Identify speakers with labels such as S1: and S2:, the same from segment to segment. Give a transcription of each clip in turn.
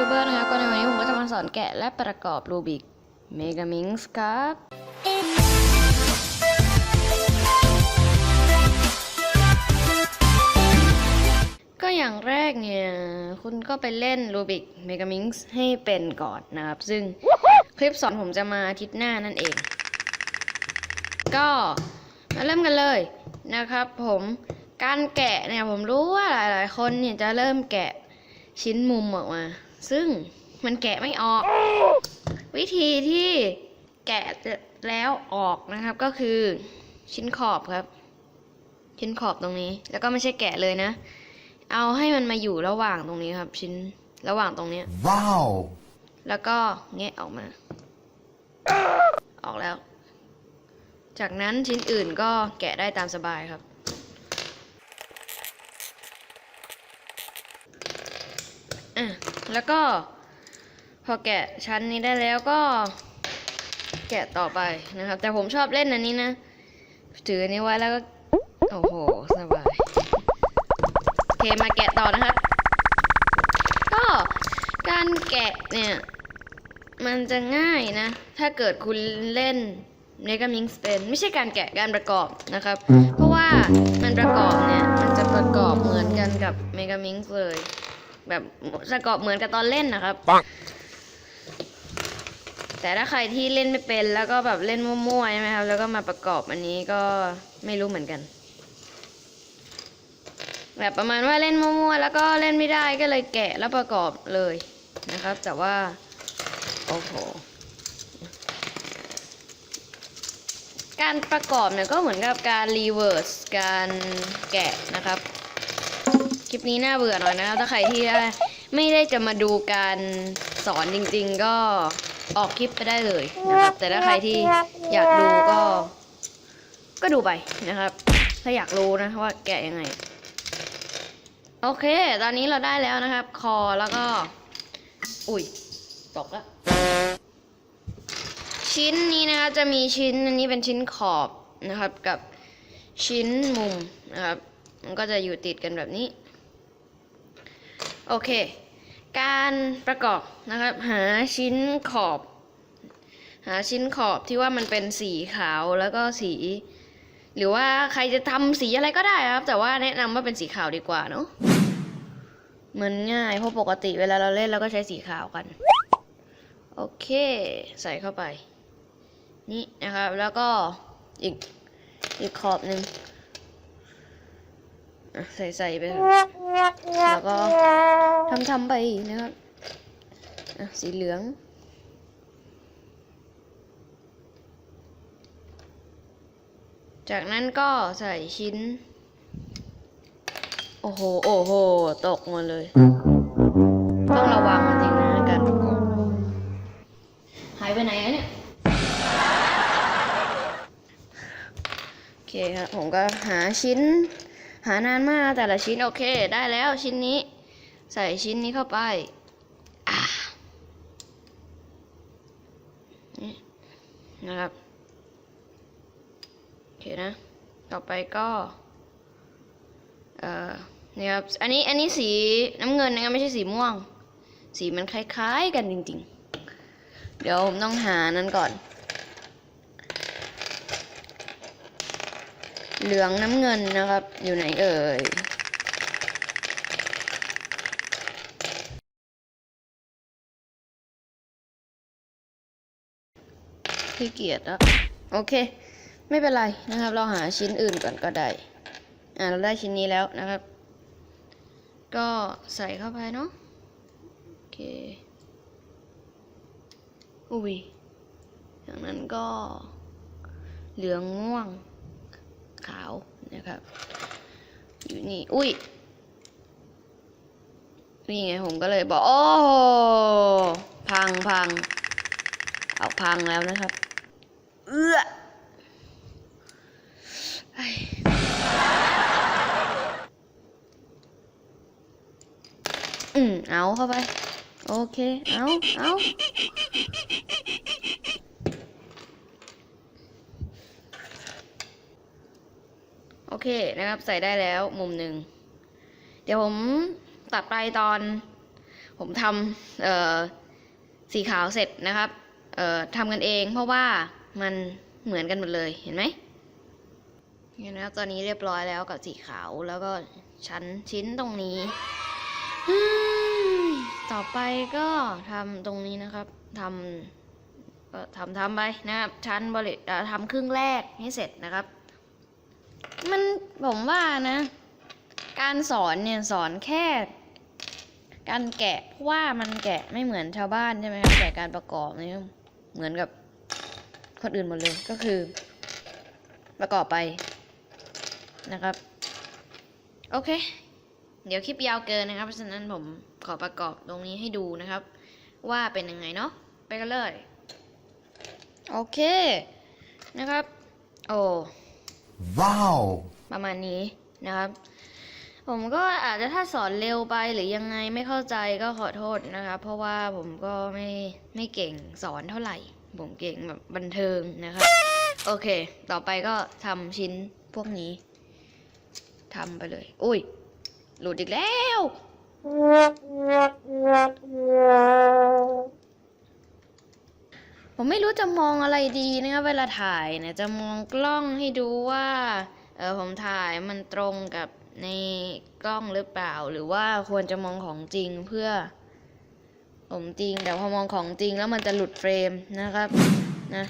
S1: ยูเบอร์นะครับ ก็ในวันนี้ผมก็จะมาสอนแกะและประกอบรูบิกเมกามิงส์ครับก็อย่างแรกเนี่ย คุณก็ไปเล่นรูบิกเมกามิงส์ให้เป็นก่อนนะครับ ซึ่งคลิปสอนผมจะมาอาทิตย์หน้านั่นเอง ก็มาเริ่มกันเลยนะครับผมการแกะเนี่ยผมรู้ว่าหลาย ๆ คนเนี่ยจะเริ่มแกะชิ้นมุมออกมา ซึ่งมันแกะไม่ออก วิธีที่แกะแล้วออกนะครับก็คือชิ้นขอบครับ ชิ้นขอบตรงนี้ แล้วก็ไม่ใช่แกะเลยนะ เอาให้มันมาอยู่ระหว่างตรงนี้ครับ ชิ้นระหว่างตรงเนี้ย
S2: Wow!
S1: แล้วก็แงะออกมา ออกแล้ว จากนั้นชิ้นอื่นก็แกะได้ตามสบายครับ อะแล้วก็พอแกะชั้นนี้ได้แล้วก็ แกะต่อไปนะครับ แต่ผมชอบเล่นอันนี้นะ ถืออันนี้ไว้แล้วก็ โอ้โห สบาย โอเค มาแกะต่อนะครับ ก็การแกะเนี่ย มันจะง่ายนะ ถ้าเกิดคุณเล่น m e g a m i n x เปนไม่ใช่การแกะการประกอบนะครับ เพราะว่ามันประกอบเนี่ย มันจะประกอบเหมือนกันกับ m e g a m i n x เลย แบบประกอบเหมือนกับตอนเล่นนะครับ
S2: ปัง
S1: แต่ถ้าใครที่เล่นไม่เป็นแล้วก็แบบเล่นมั่วๆใช่ไหมครับ แล้วก็มาประกอบอันนี้ก็ไม่รู้เหมือนกัน แบบประมาณว่าเล่นมั่วๆแล้วก็เล่นไม่ได้ก็เลยแกะแล้วประกอบเลยนะครับ แต่ว่าโอ้โหการประกอบเนี่ยก็เหมือนกับการรีเวิร์สการแกะนะครับ คลิปนี้น่าเบื่อหน่อยนะครับ ถ้าใครที่ไม่ได้จะมาดูการสอนจริง ๆ ก็ออกคลิปไปได้เลยนะครับ แต่ถ้าใครที่อยากดูก็ ก็ดูไปนะครับ ถ้าอยากรู้นะว่าแกะยังไง โอเค ตอนนี้เราได้แล้วนะครับ คอแล้วก็ อุ้ยตกแล้วชิ้นนี้นะครับจะมีชิ้นอันนี้เป็นชิ้นขอบนะครับกับชิ้นมุมนะครับ มันก็จะอยู่ติดกันแบบนี้ โอเค การประกอบนะครับ หาชิ้นขอบ หาชิ้นขอบที่ว่ามันเป็นสีขาวแล้วก็สี หรือว่าใครจะทำสีอะไรก็ได้ครับ แต่ว่าแนะนำว่าเป็นสีขาวดีกว่าเนาะมันง่ายเพราะปกติเวลาเราเล่นเราก็ใช้สีขาวกัน โอเค ใส่เข้าไป นี่นะครับ แล้วก็อีกอีกขอบหนึ่งใส่ใส่ไป แล้วก็ทำทำไปนะครับอะสีเหลือง จากนั้นก็ใส่ชิ้น โอ้โห โอ้โห ตกหมดเลย ต้องระวังจริงนะการประกอบหายไปไหนอะเนี่ย โอเคครับ ผมก็หาชิ้น หานานมากแต่ละชิ้นโอเค ได้แล้วชิ้นนี้ ใส่ชิ้นนี้เข้าไปนี่นะครับโอเคนะ ต่อไปก็เอ่อนี่ครับอันนี้อันนี้สีน้ำเงินนะครับไม่ใช่สีม่วง สีมันคล้ายๆกันจริง ๆ เดี๋ยวผมต้องหานั้นก่อน เหลืองน้ำเงินนะครับ อยู่ไหนเอ่ยขี้เกียจแล้วโอเค ไม่เป็นไรนะครับ เราหาชิ้นอื่นก่อนก็ได้ อ่าเราได้ชิ้นนี้แล้วนะครับ ก็ใส่เข้าไปเนาะโอเคอุ้ยจากนั้นก็เหลืองม่วง นะครับ อยู่นี่ อุ้ยนี่ไงผมก็เลยบอก โอ้ พังพัง เอาพังแล้วนะครับ เอื้อไอ้อืมเอาเข้าไป โอเค เอาเอาโอ เคนะครับ ใส่ได้แล้วมุมหนึ่ง เดี๋ยวผมตัดไปตอน ผมทำเอ่อสีขาวเสร็จนะครับ เอ่อทำกันเองเพราะว่ามันเหมือนกันหมดเลยเห็นไหมเห็นนะครับตอนนี้เรียบร้อยแล้วกับสีขาวแล้วก็ชั้นชิ้นตรงนี้ ต่อไปก็ทำตรงนี้นะครับทำก็ทำทำไปนะครับชั้นบริทำครึ่งแรกให้เสร็จนะครับ มันผมว่านะ การสอนเนี่ยสอนแค่ การแกะเพราะว่ามันแกะไม่เหมือนชาวบ้านใช่ไหมครับแต่การประกอบเนี่ยเหมือนกับคนอื่นหมดเลยก็คือ ประกอบไปนะครับ โอเค เดี๋ยวคลิปยาวเกินนะครับเพราะฉะนั้นผมขอประกอบตรงนี้ให้ดูนะครับ ว่าเป็นยังไงเนาะไปกันเลย โอเคนะครับ โอ้
S2: Wow!
S1: ประมาณนี้นะครับ ผมก็อาจจะถ้าสอนเร็วไปหรือยังไงไม่เข้าใจก็ขอโทษนะครับ เพราะว่าผมก็ไม่ไม่เก่งสอนเท่าไหร่ ผมเก่งแบบบันเทิงนะครับ โอเค ต่อไปก็ทำชิ้นพวกนี้ทำไปเลย อุ้ย หลุดอีกแล้ว ผมไม่รู้จะมองอะไรดีนะครับเวลาถ่ายเนี่ยจะมองกล้องให้ดูว่าเออผมถ่ายมันตรงกับในกล้องหรือเปล่า หรือว่าควรจะมองของจริงเพื่อ ผมจริงแต่พอมองของจริงแล้วมันจะหลุดเฟรมนะครับนะ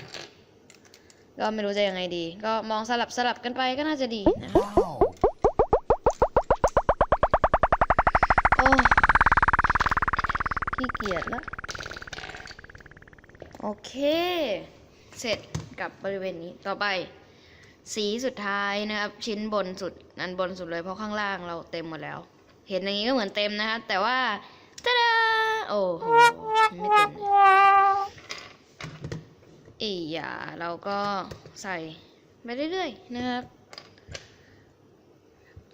S1: ก็ไม่รู้จะยังไงดี ก็มองสลับสลับกันไปก็น่าจะดีนะครับ
S2: Wow!
S1: โอ้ขี้เกียจแล้ว โอเค เสร็จกับบริเวณนี้ต่อไป สีสุดท้ายนะครับ ชิ้นบนสุดอันบนสุดเลยเพราะข้างล่างเราเต็มหมดแล้ว เห็นอย่างนี้ก็เหมือนเต็มนะครับแต่ว่าตาดาโอ้โหไม่เต็มเลยอีหย่าเราก็ใส่ไปเรื่อยๆนะครับ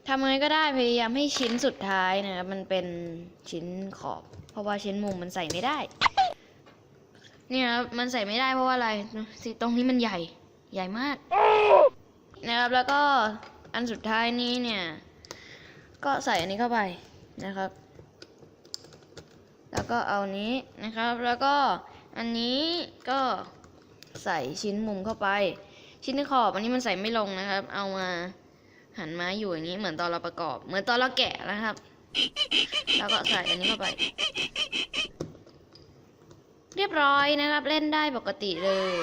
S1: ทำยังไงก็ได้พยายามให้ชิ้นสุดท้ายนะครับมันเป็นชิ้นขอบ เพราะว่าชิ้นมุมมันใส่ไม่ได้ เนี่ยครับมันใส่ไม่ได้เพราะว่าอะไรสิตรงนี้มันใหญ่ใหญ่มากนะครับแล้วก็อันสุดท้ายนี้เนี่ย ก็ใส่อันนี้เข้าไปนะครับ แล้วก็เอานี้นะครับ แล้วก็อันนี้ก็ใส่ชิ้นมุมเข้าไป ชิ้นขอบอันนี้มันใส่ไม่ลงนะครับ เอามาหันมาอยู่อย่างนี้เหมือนตอนเราประกอบ เหมือนตอนเราแกะนะครับ แล้วก็ใส่อันนี้เข้าไป เรียบร้อยนะครับเล่นได้ปกติเลย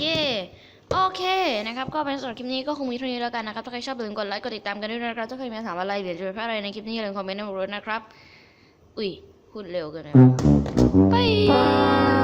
S1: เย่โอเคนะครับ ก็เป็นสำหรับคลิปนี้ก็คงมีเท่านี้แล้วกันนะครับ ถ้าใครชอบอย่าลืมกดไลค์กดติดตามกันด้วยนะครับ ถ้าใครมีคำถามอะไรหรือจะเป็นอะไรในคลิปนี้อย่าลืมคอมเมนต์ในบนนะครับ อุ้ยพูดเร็วเกินไปบาย